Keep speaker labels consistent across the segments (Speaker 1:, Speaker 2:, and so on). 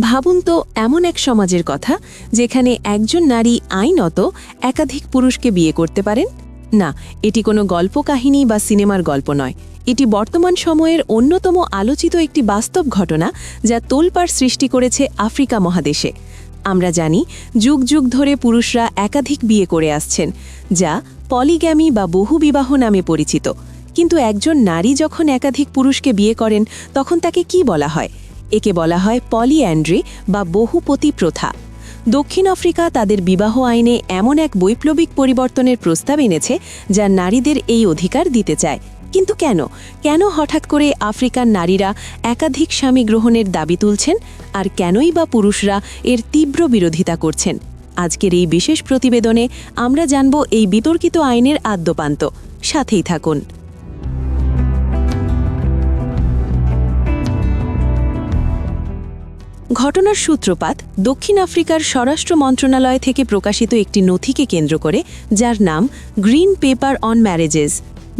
Speaker 1: ভাবুন তো এমন এক সমাজের কথা যেখানে একজন নারী আইনত একাধিক পুরুষকে বিয়ে করতে পারেন। না, এটি কোনো গল্প কাহিনী বা সিনেমার গল্প নয়। এটি বর্তমান সময়ের অন্যতম আলোচিত একটি বাস্তব ঘটনা যা তোলপাড় সৃষ্টি করেছে আফ্রিকা মহাদেশে। আমরা জানি, যুগ যুগ ধরে পুরুষরা একাধিক বিয়ে করে আসছেন, যা পলিগ্যামি বা বহুবিবাহ নামে পরিচিত। কিন্তু একজন নারী যখন একাধিক পুরুষকে বিয়ে করেন, তখন তাকে কি বলা হয়? একে বলা হয় পলিঅ্যান্ড্রি বা বহুপতি প্রথা। দক্ষিণ আফ্রিকা তাদের বিবাহ আইনে এমন এক বৈপ্লবিক পরিবর্তনের প্রস্তাব এনেছে যা নারীদের এই অধিকার দিতে চায়। কিন্তু কেন? কেন হঠাৎ করে আফ্রিকার নারীরা একাধিক স্বামী গ্রহণের দাবি তুলছেন? আর কেনই বা পুরুষরা এর তীব্র বিরোধিতা করছেন? আজকের এই বিশেষ প্রতিবেদনে আমরা জানব এই বিতর্কিত আইনের আদ্যপান্ত। সাথেই থাকুন। ঘটনার সূত্রপাত দক্ষিণ আফ্রিকার স্বরাষ্ট্র মন্ত্রণালয় থেকে প্রকাশিত একটি নথিকে কেন্দ্র করে, যার নাম গ্রিন পেপার অন ম্যারেজেস।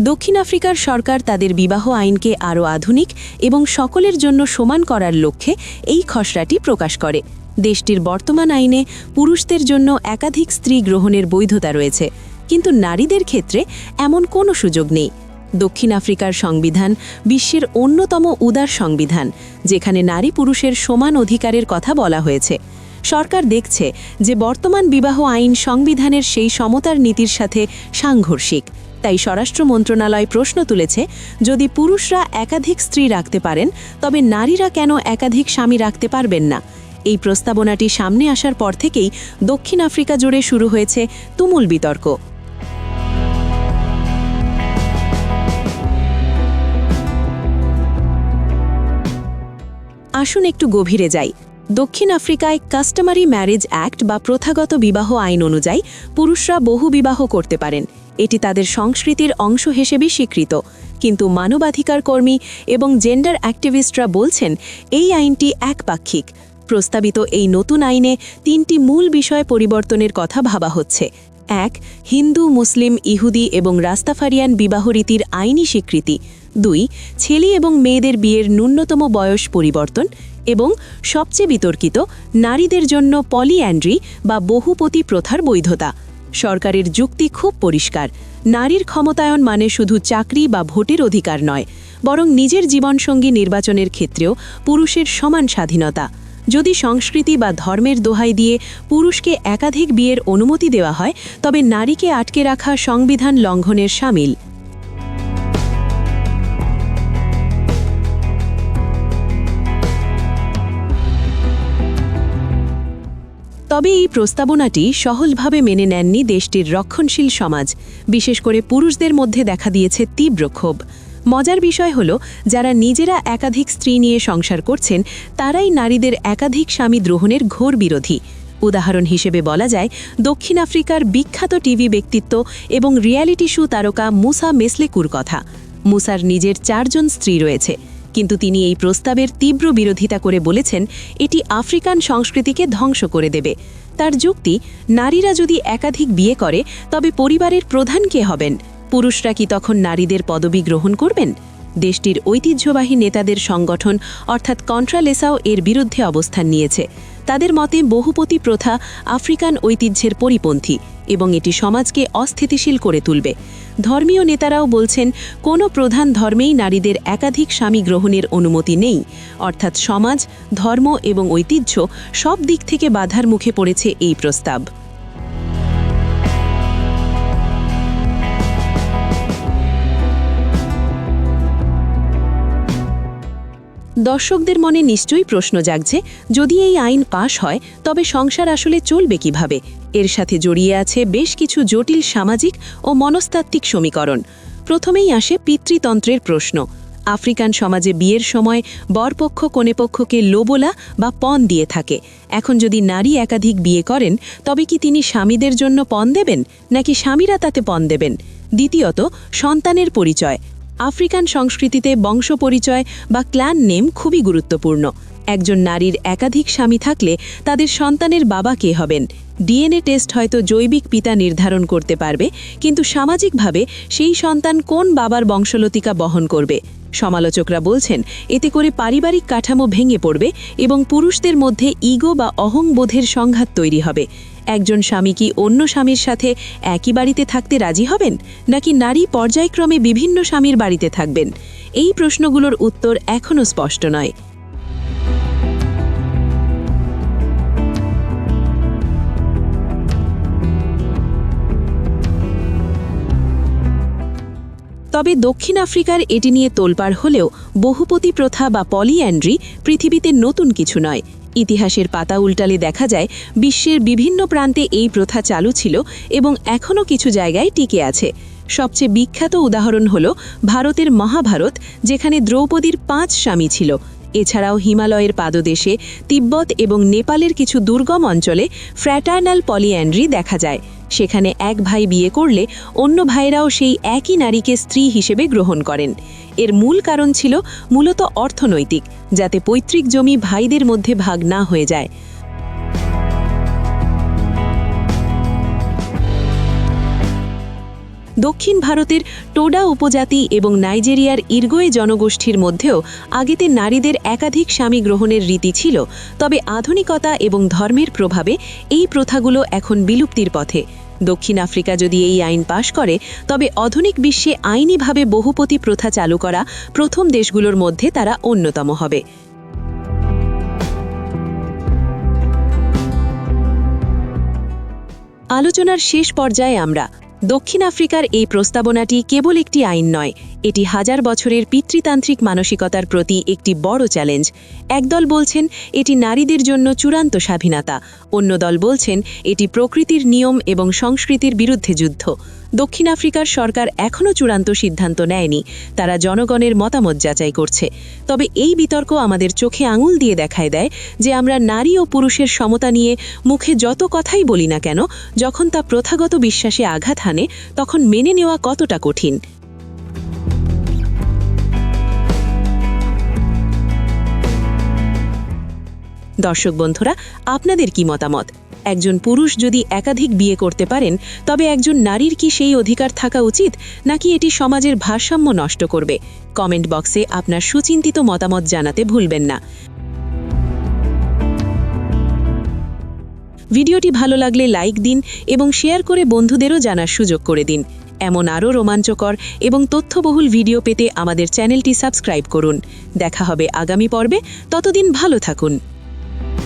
Speaker 1: দক্ষিণ আফ্রিকার সরকার তাদের বিবাহ আইনকে আরও আধুনিক এবং সকলের জন্য সমান করার লক্ষ্যে এই খসড়াটি প্রকাশ করে। দেশটির বর্তমান আইনে পুরুষদের জন্য একাধিক স্ত্রী গ্রহণের বৈধতা রয়েছে, কিন্তু নারীদের ক্ষেত্রে এমন কোনো সুযোগ নেই। দক্ষিণ আফ্রিকার সংবিধান বিশ্বের অন্যতম উদার সংবিধান, যেখানে নারী পুরুষের সমান অধিকারের কথা বলা হয়েছে। সরকার দেখছে যে বর্তমান বিবাহ আইন সংবিধানের সেই সমতার নীতির সাথে সাংঘর্ষিক। তাই স্বরাষ্ট্র মন্ত্রণালয় প্রশ্ন তুলেছে, যদি পুরুষরা একাধিক স্ত্রী রাখতে পারেন, তবে নারীরা কেন একাধিক স্বামী রাখতে পারবেন না? এই প্রস্তাবনাটি সামনে আসার পর থেকেই দক্ষিণ আফ্রিকা জুড়ে শুরু হয়েছে তুমুল বিতর্ক। আসুন একটু গভীরে যাই। দক্ষিণ আফ্রিকায় কাস্টমারি ম্যারেজ অ্যাক্ট বা প্রথাগত বিবাহ আইন অনুযায়ী পুরুষরা বহু বিবাহ করতে পারেন। এটি তাদের সংস্কৃতির অংশ হিসেবে স্বীকৃত। কিন্তু মানবাধিকার কর্মী এবং জেন্ডার অ্যাক্টিভিস্টরা বলছেন, এই আইনটি একপাক্ষিক। প্রস্তাবিত এই নতুন আইনে তিনটি মূল বিষয় পরিবর্তনের কথা ভাবা হচ্ছে। এক, হিন্দু, মুসলিম, ইহুদি এবং রাস্তাফারিয়ান বিবাহ রীতির আইনি স্বীকৃতি। দুই, ছেলে এবং মেয়েদের বিয়ের ন্যূনতম বয়স পরিবর্তন এবং সবচেয়ে বিতর্কিত, নারীদের জন্য পলিঅ্যান্ড্রি বা বহুপতি প্রথার বৈধতা। সরকারের যুক্তি খুব পরিষ্কার। নারীর ক্ষমতায়ন মানে শুধু চাকরি বা ভোটের অধিকার নয়, বরং নিজের জীবনসঙ্গী নির্বাচনের ক্ষেত্রেও পুরুষের সমান স্বাধীনতা। যদি সংস্কৃতি বা ধর্মের দোহাই দিয়ে পুরুষকে একাধিক বিয়ের অনুমতি দেওয়া হয়, তবে নারীকে আটকে রাখা সংবিধান লঙ্ঘনের সামিল। তবে এই প্রস্তাবনাটি সহলভাবে মেনে নেননি দেশটির রক্ষণশীল সমাজ। বিশেষ করে পুরুষদের মধ্যে দেখা দিয়েছে তীব্র ক্ষোভ। মজার বিষয় হল, যারা নিজেরা একাধিক স্ত্রী নিয়ে সংসার করছেন, তারাই নারীদের একাধিক স্বামী গ্রহণের ঘোর বিরোধী। উদাহরণ হিসেবে বলা যায়, দক্ষিণ আফ্রিকার বিখ্যাত টিভি ব্যক্তিত্ব এবং রিয়ালিটি শো তারকা মুসা মেসলেকুর কথা। মুসার নিজের চারজন স্ত্রী রয়েছে। কিন্তু তিনি এই প্রস্তাবের তীব্র বিরোধিতা করে বলেছেন, এটি আফ্রিকান সংস্কৃতিকে ধ্বংস করে দেবে। তার যুক্তি, নারীরা যদি একাধিক বিয়ে করে, তবে পরিবারের প্রধান কে হবেন? পুরুষরা কি তখন নারীদের পদবি গ্রহণ করবেন? দেশটির ঐতিহ্যবাহী নেতাদের সংগঠন, অর্থাৎ কন্ট্রালেসাও, এর বিরুদ্ধে অবস্থান নিয়েছে। তাদের মতে বহুপতি প্রথা আফ্রিকান ঐতিহ্যের পরিপন্থী এবং এটি সমাজকে অস্থিতিশীল করে তুলবে। ধর্মীয় নেতারাও বলছেন, কোনো প্রধান ধর্মেই নারীদের একাধিক স্বামী গ্রহণের অনুমতি নেই। অর্থাৎ সমাজ, ধর্ম এবং ঐতিহ্য সব দিক থেকে বাধার মুখে পড়েছে এই প্রস্তাব। দর্শকদের মনে নিশ্চয়ই প্রশ্ন জাগছে, যদি এই আইন পাশ হয়, তবে সংসার আসলে চলবে কীভাবে? এর সাথে জড়িয়ে আছে বেশ কিছু জটিল সামাজিক ও মনস্তাত্ত্বিক সমীকরণ। প্রথমেই আসে পিতৃতন্ত্রের প্রশ্ন। আফ্রিকান সমাজে বিয়ের সময় বরপক্ষ কনেপক্ষকে লোবোলা বা পণ দিয়ে থাকে। এখন যদি নারী একাধিক বিয়ে করেন, তবে কি তিনি স্বামীদের জন্য পণ দেবেন, নাকি স্বামীরা তাতে পণ দেবেন? দ্বিতীয়ত, সন্তানের পরিচয়। আফ্রিকান সংস্কৃতিতে বংশ পরিচয় বা ক্ল্যান নেম খুবই গুরুত্বপূর্ণ। একজন নারীর একাধিক স্বামী থাকলে তাদের সন্তানের বাবা কে হবেন। ডিএনএ টেস্ট হয়তো জৈবিক পিতা নির্ধারণ করতে পারবে, কিন্তু সামাজিকভাবে সেই সন্তান কোন বাবার বংশলতিকা বহন করবে? সমালোচকরা বলছেন, এতে করে পারিবারিক কাঠামো ভেঙে পড়বে এবং পুরুষদের মধ্যে ইগো বা অহংবোধের সংঘাত তৈরি হবে। একজন স্বামী কি অন্য স্বামীর সাথে একই বাড়িতে থাকতে রাজি হবেন? নাকি নারী পর্যায়ক্রমে বিভিন্ন স্বামীর বাড়িতে থাকবেন? এই প্রশ্নগুলোর উত্তর এখনও স্পষ্ট নয়। তবে দক্ষিণ আফ্রিকার এটি নিয়ে তোলপাড় হলেও বহুপতি প্রথা বা পলিঅ্যান্ড্রি পৃথিবীতে নতুন কিছু নয়। ইতিহাসের পাতা উল্টালে দেখা যায়, বিশ্বের বিভিন্ন প্রান্তে এই প্রথা চালু ছিল এবং এখনও কিছু জায়গায় টিকে আছে। সবচেয়ে বিখ্যাত উদাহরণ হল ভারতের মহাভারত, যেখানে দ্রৌপদীর পাঁচ স্বামী ছিল। এছাড়াও হিমালয়ের পাদদেশে, তিব্বত এবং নেপালের কিছু দুর্গম অঞ্চলে ফ্র্যাটার্নাল পলিঅ্যান্ড্রি দেখা যায়। সেখানে এক ভাই বিয়ে করলে অন্য ভাইরাও সেই একই নারীকে স্ত্রী হিসেবে গ্রহণ করেন। এর মূল কারণ ছিল মূলত অর্থনৈতিক, যাতে পৈতৃক জমি ভাইদের মধ্যে ভাগ না হয়ে যায়। দক্ষিণ ভারতের টোডা উপজাতি এবং নাইজেরিয়ার ইরগোয়ে জনগোষ্ঠীর মধ্যেও আগেতে নারীদের একাধিক স্বামী গ্রহণের রীতি ছিল, তবে আধুনিকতা এবং ধর্মের প্রভাবে এই প্রথাগুলো এখন বিলুপ্তির পথে। দক্ষিণ আফ্রিকা যদি এই আইন পাশ করে, তবে আধুনিক বিশ্বে আইনিভাবে বহুপতি প্রথা চালু করা প্রথম দেশগুলোর মধ্যে তারা অন্যতম হবে। আলোচনার শেষ পর্যায়ে আমরা দক্ষিণ আফ্রিকার এই প্রস্তাবনাটি কেবল একটি আইন নয় এটি হাজার বছরের পিতৃতান্ত্রিক মানসিকতার প্রতি একটি বড় চ্যালেঞ্জ। একদল বলছেন, এটি নারীদের জন্য চূড়ান্ত স্বাধীনতা। অন্য দল বলছেন, এটি প্রকৃতির নিয়ম এবং সংস্কৃতির বিরুদ্ধে যুদ্ধ। দক্ষিণ আফ্রিকার সরকার এখনও চূড়ান্ত সিদ্ধান্ত নেয়নি। তারা জনগণের মতামত যাচাই করছে। তবে এই বিতর্ক আমাদের চোখে আঙুল দিয়ে দেখায় দেয় যে আমরা নারী ও পুরুষের সমতা নিয়ে মুখে যত কথাই বলি না কেন, যখন তা প্রথাগত বিশ্বাসে আঘাত হানে, তখন মেনে নেওয়া কতটা কঠিন। দর্শক বন্ধুরা, আপনাদের কি মতামত? একজন পুরুষ যদি একাধিক বিয়ে করতে পারেন, তবে একজন নারীর কি সেই অধিকার থাকা উচিত, নাকি এটি সমাজের ভারসাম্য নষ্ট করবে? কমেন্ট বক্সে আপনার সুচিন্তিত মতামত জানাতে ভুলবেন না। ভিডিওটি ভালো লাগলে লাইক দিন এবং শেয়ার করে বন্ধুদেরও জানার সুযোগ করে দিন। এমন আরও রোমাঞ্চকর এবং তথ্যবহুল ভিডিও পেতে আমাদের চ্যানেলটি সাবস্ক্রাইব করুন। দেখা হবে আগামী পর্বে। ততদিন ভালো থাকুন। Thank you.